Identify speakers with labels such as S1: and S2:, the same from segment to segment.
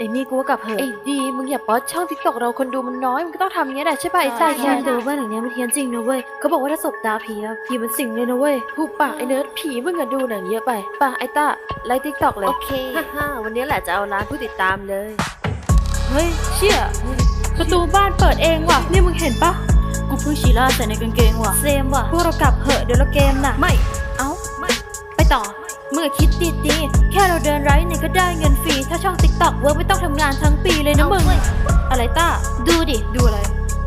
S1: ไอ้นี่กูว่ากลับเหอะ
S2: ไอ้ดีมึงอย่าป๊อตช่องทิกตอกเราคนดูมันน้อยมึงก็ต้องทำอย่างนี้แหละใช่ป่ะไอ้ใจ
S1: ใช่
S2: แค่
S1: แต่ว่าบ้านหลังเนี้ยมันเฮี้ยนจริงนะเว้ยเขาบอกว่าถ้าสบตาผีอะผีมันสิงเลยนะเว้ย
S2: ผูกปากไอ้เนิร์ดผีมึงอะดูหนังเยอะไปป่ะไอ้ต้าไลฟ์ทิกตอกเลย
S1: โอเค
S2: ฮ่าฮ่าวันนี้แหละจะเอาล้านผู้ติดตามเลย
S1: เฮ้ยเชี่ยประตูบ้านเปิดเองว่ะนี่มึงเห็นปะกูเพิ่งชีล่าใส่ในกางเกงว่ะเซมว่ะพวกเรากลับเหอะเดี๋ยวเราเกมน่ะ
S2: ไม่
S1: เอ้าไม่ไปต่อเมื่อคิดดีๆแค่เราเดินไร้เนี่ยก็ได้เงินฟรีถ้าช่องติ๊กต็อก เวิร์กไม่ต้องทำงานทั้งปีเลยนะมึง อะไรต้า ดูดิ ดูอะไร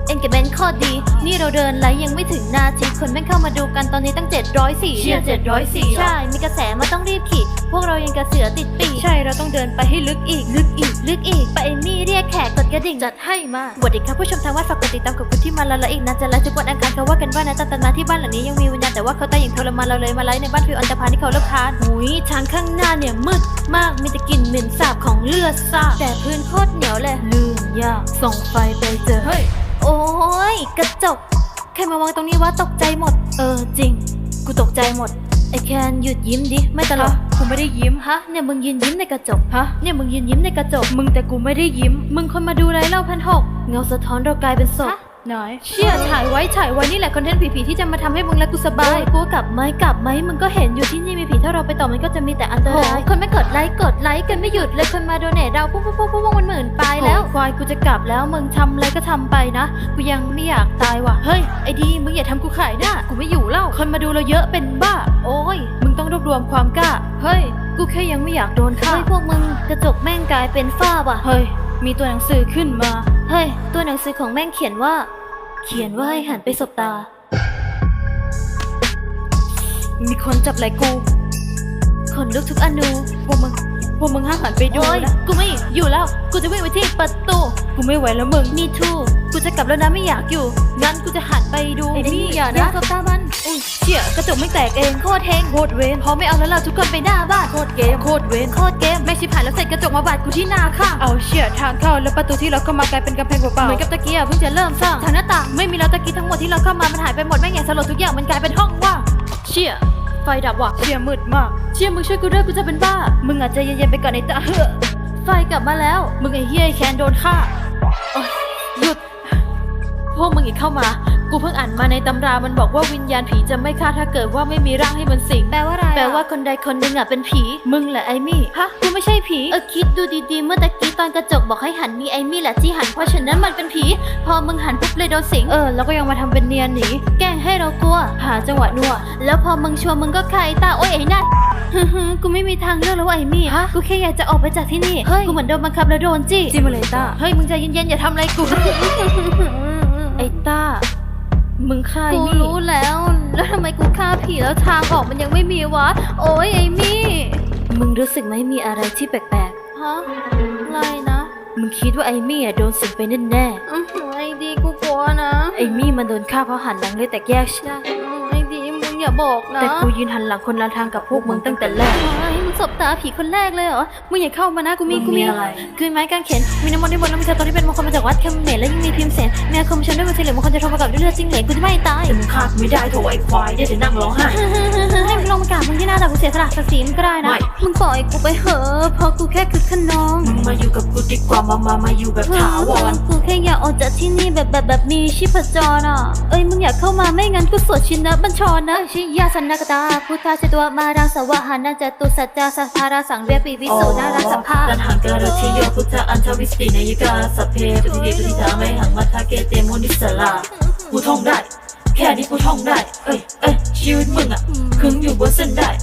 S1: เอ็นเกเมนต์ข้อดี นี่เราเดินไลฟ์ยังไม่ถึงนาทีคนแม่งเข้ามาดูกันตอนนี้ตั้ง 704
S2: เชี่ย704
S1: ใช่ มีกระแสมาต้องรีบขี่ พวกเรายังกระเสือติดปีกใช่เราต้องเดินไปให้ลึกอีก ลึกอีก ลึกอีก ไปเอมี่เรียกแขกกดกระดิ่งจัดให้มาสวัสดีครับผู้ชมทางบ้านฝากกดติดตามกับคุณที่มาแล้วและอีกนะจะไลฟ์ทุกวันอังคารเขาว่ากันว่านะตำนานที่บ้านหลังนี้ยังมีวิญญาณแต่ว่าเขาตายอย่างทรมานเราเลยมาไลฟ์ในบ้านฟิวอันตรพานที่เขาเลิกคานหุยทางข้างหน้าเนี่ยมืดมากมีแต่กลิ่นเหม็นสาบของเลือดสาบแต่พื้นโคตรเหนียวเลยลื่นยากส่องไฟไปเจอ
S2: เฮ้ย
S1: โอ้ยกระจก ใครมาวางตรงนี้วะตกใจหมด เออจริง กูตกใจหมด ไอแคนหยุดยิ้มดิ ไม่ตลก
S2: กูไม่ได้ยิ้ม
S1: ฮะ เนี่ยมึงยืนยิ้มในกระจก
S2: ฮะ
S1: เนี่ยมึงยืนยิ้มในกระจก
S2: มึงแต่กูไม่ได้ยิ้ม
S1: มึงคนมาดูไรเล่าพันหกเงาสะท้อนเรากลายเป็นศพ
S2: น้อย
S1: เชี่ยถ่ายไว้ถ่ายไว้นี่แหละคอนเทนต์ผีๆที่จะมาทำให้มึงและกูสบายกูกลับไหมกลับไหมมึงก็เห็นอยู่ที่นี่มีผีถ้าเราไปต่อมันก็จะมีแต่อันตราย คนไม่กดไลค์กดไลค์กันไม่หยุดเลยคนมาโดเนทเราปุ๊บปุ๊บปุ๊บปุ๊บมันหมื่นไปแล้วควายกูจะกลับแล้วมึงทำอะไรก็ทำไปนะ กูยังไม่อยากตายว่ะเฮ้ยไอ้ดีมึงอย่าทำกูขายหน้ากูไม่อยู่แล้วคนมาดูเราเยอะเป็นบ้า โอ้ยมึงต้องรวบรวมความกล้า เฮ้ย กูแค่ยังไม่อยากโดนฆ่าเฮ้ยพวกมึงกระจกแม่งกลายเป็นฝ้าว่ะ
S2: เฮ้ยมีตัวหนังสือขึ้นมา
S1: เฮ้ย ตัวหนังสือของแม่งเขียนว่า เขียนว่าให้หันไปสบตา
S2: มีคนจับไหล่กู
S1: ขนลุกทุกอนู
S2: พวกมึงพวกมึงห้ามหันไปดู
S1: โอ้ย
S2: นะ
S1: กูไม่อยู่แล้ว กูจะวิ่งไปที่ประตู
S2: กูไม่ไหวแล้วมึง
S1: มีทู กูจะกลับแล้วนะไม่อยากอยู่ งั้นกูจะหันไปดู
S2: ไอ้นี่อย่านะ
S1: อย่าสบตามัน
S2: อุ้ยเชี่ยกระจกไม่แตกเอง
S1: โคตรเฮง
S2: โคตรเวน
S1: พอไม่เอาแล้วเราทุกคนไปหน้าบ้าน
S2: โคตรเกมโคตรเวน
S1: โคตรเกมแม่ชิบหายแล้วเสร็จกระจกมาบาดกูที่หน้าข้าง
S2: เอาเชี่ยทางเข้าแล้วประตูที่เราเข้ามากลายเป็นกำแพงเปล่า
S1: เหมือนกับตะกี้อะเพิ่งจะเริ่มสร้างทางหน้าต่างไม่มีแล้วตะกี้ทั้งหมดที่เราเข้ามามันหายไปหมดแม่งอย่างสลดทุกอย่างมันกลายเป็นห้องว่างเชี่ยไฟดับว่ะ
S2: ๆเชี่ยมืดมาก
S1: เชี่ยมึงช่วยกูด้วยกูจะเป็นบ้า มึงอาจจะเย็นๆไปก่อนไอ้ตาเฮ้อไฟกลับมาแล้ว มึงไอ้เฮียไอ้แคนโดนฆ่าโอ๊ยหยุด พวกมึงอีกเข้ามา กูเพิ่งอ่านมาในตำรา มันบอกว่าวิญญาณผีจะไม่ฆ่าถ้าเกิดว่าไม่มีร่างให้มันสิง แปลว่าอะไรแปลว่าคนใดคนหนึ่งอะเป็นผี มึงแหละไอมี่ ฮะ กูไม่ใช่ผี เออคิดดูดีๆ เมื่อตะกี้ตอนกระจกบอกให้หันมีไอมี่แหละที่หัน เพราะฉะนั้นมันเป็นผี พอมึงหันปุ๊บเลยโดนสิง เออ แล้วก็ยังมาทำเป็นเนียนหนี แกล้งให้เรากลัว หาจังหวะนัว แล้วพอมึงชัวร์มึงก็ใครตาโอ้ยไอ้นั่นฮึฮึกูไม่มีทางเลือกแล้วว่ะไอ้มี่
S2: ฮะ
S1: กูแค่อยากจะออกไปจากที่นี่
S2: เฮ้ย
S1: กูเหมือนโดนบังคับแล้วโดนจี้
S2: จิมาเลยต้า
S1: เฮ้ย มึงใจเย็นๆ อย่าทำอะไรกู
S2: ไอ้ต้า มึงฆ่า
S1: กู
S2: ไอ้นี่
S1: รู้แล้ว แล้วทำไมกูฆ่าผีแล้วทางออกมันยังไม่มีวะ โอ้ยไอ้มี่มึงรู้สึกไหมมีอะไรที่แปลกๆฮะอะไรนะมึงคิดว่าไอ้มี่อะโดนสิงไปแน่
S2: อื้อหือไอ้ดีกูกลัวนะ
S1: ๆไอ้มี่มันโดนฆ่าเพราะหันหลังเลยแตกแยกใช่
S2: อื้อไอ้ดีมึงอย่าบอกนะ
S1: แต่กูยืนหันหลังคนละทางกับพวกมึงตั้งแต่แรกเฮ้ยมึง สบตาผีคนแรกเลยเหรอ มึงอย่าเข้ามานะกูมี
S2: มึง
S1: กู
S2: มี
S1: มี
S2: อะไร
S1: คือไม้กางเขน มีน้ำมันต์ในบนน้ำมันต์ตอนที่เป็นมงคลมาจากวัดเขมรและยังมีพิมพ์เสนมีอาคมชนด้วยมันเฉลิมมงคลจะทรประกอบด้วยเลือดจิ้งเหลนกูจะไม่ตาย
S2: แต่มึงฆ่ากูไม่ได้โถไอ้ควายได้แต่นั่งร้องไห้
S1: น้าแต่กูเสียสละศักดิ์ศรีมึงก็ได้นะ
S2: ไม่
S1: มึงปล่อยกูไปเหอะเพราะกูแค่คือขนอง
S2: มึงมาอยู่กับกูดีกว่ามามามาอยู่แบบถาวร
S1: กูแค่อยากออกจากที่นี่แบบแบบแบบมีชีพจรอะ เอ้ยมึงอยากเข้ามาไม่งั้นกูสวดชินนะบัญชรนะชิยาสันนกตา พุทธาชตัวมารังสวะหานาจตุสัจจาสัทธาราสังเวปีวิสุนารัสสภา
S2: ตันหังกรทิโยพุทธอันทวิสตินายกาสัพเพปฏิเดปฏิทาไม่หังมัทธาเกเตมุนิสลากูท่องได้ แค่นี้กูท่องได้ เอ้ยเอ้ยชีวิตมึงอะคึงอยู่บน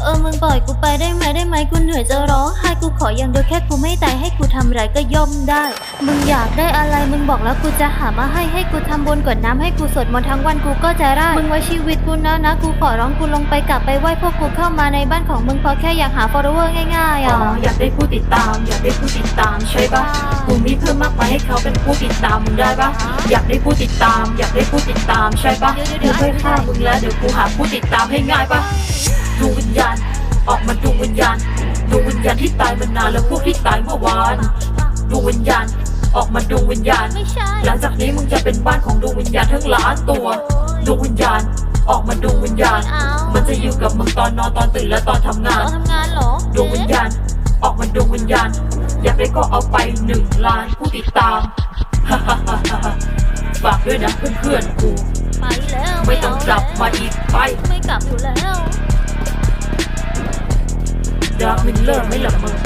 S2: เอ
S1: อมึงปล่อยกูไปได้ไหมได้ไหมกูเหนื่อยจะร้องไห้กูขออย่างเดียวแค่กูไม่ตายให้กูทำอะไรก็ย่อมได้ มึงอยากได้อะไรมึงบอกแล้วกูจะหามาให้ให้กูทำบุญกวดน้ำให้กูสวดมนต์ทั้งวันกูก็จะได้มึงไว้ชีวิตกูนะนะกูขอร้องกูลงไปกลับไปไหว้พวกกูเข้ามาในบ้านของมึงเพราะแค่อยากหา follower ง่ายๆ
S2: อ๋อ
S1: อะ
S2: อยากได้ผู้ติดตาม อยากได้ผู้ติดตามใช่ปะกูมีเพิ่มมากมายให้เขาเป็นผู้ติดตามมึงได้ปะอยากได้ผู้ติดตาม อยากได้ผู้ติดตามใช่ปะกูไม่ฆ่ามึงแล้วเดี๋ยวกูหาผู้ติดตามให้ง่ายปะ ดวงวิญญาณ ออกมาดวงวิญญาณดวงวิญญาณที่ตายมานานแล้วพวกที่ตายเมื่อวานดวงวิญญาณ ออกมาดวงวิญญาณ หลังจากนี้มึงจะเป็นบ้านของดวงวิญญาณทั้งล้านตัวดวงวิญญาณ ออกมาดวงวิญญาณ มันจะอยู่กับมึงตอนนอนตอนตื่นและตอนทำงานดวงวิญญาณ ออกมาดวงวิญญาณ อยากได้ก็เอาไปหนึ่งล้านผู้ติดตามฝากด้วยนะเพื่อนๆกู
S1: ไปแล้ว
S2: ไม่ต้องกลับมาอีกไป
S1: ไม่กลับอยู่แล้ว
S2: ดอกมันเลอร์ไม่หลับมือ